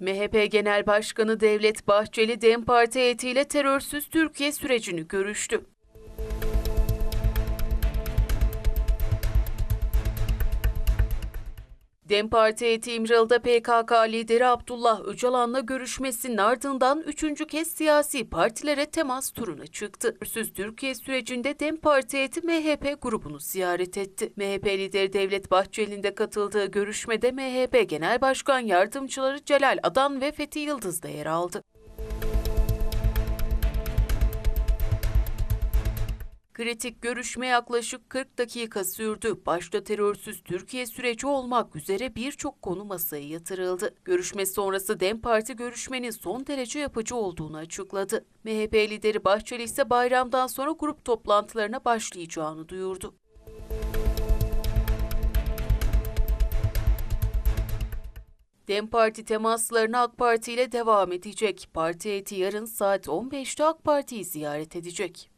MHP Genel Başkanı Devlet Bahçeli DEM Parti heyetiyle terörsüz Türkiye sürecini görüştü. DEM Parti heyeti İmralı'da PKK lideri Abdullah Öcalan'la görüşmesinin ardından üçüncü kez siyasi partilere temas turuna çıktı. Terörsüz Türkiye sürecinde DEM Parti heyeti MHP grubunu ziyaret etti. MHP lideri Devlet Bahçeli'nin de katıldığı görüşmede MHP Genel Başkan Yardımcıları Celal Adan ve Fethi Yıldız da yer aldı. Kritik görüşme yaklaşık 40 dakika sürdü. Başta terörsüz Türkiye süreci olmak üzere birçok konu masaya yatırıldı. Görüşme sonrası DEM Parti görüşmenin son derece yapıcı olduğunu açıkladı. MHP lideri Bahçeli ise bayramdan sonra grup toplantılarına başlayacağını duyurdu. DEM Parti temaslarına AK Parti ile devam edecek. Parti heyeti yarın saat 15'te AK Parti'yi ziyaret edecek.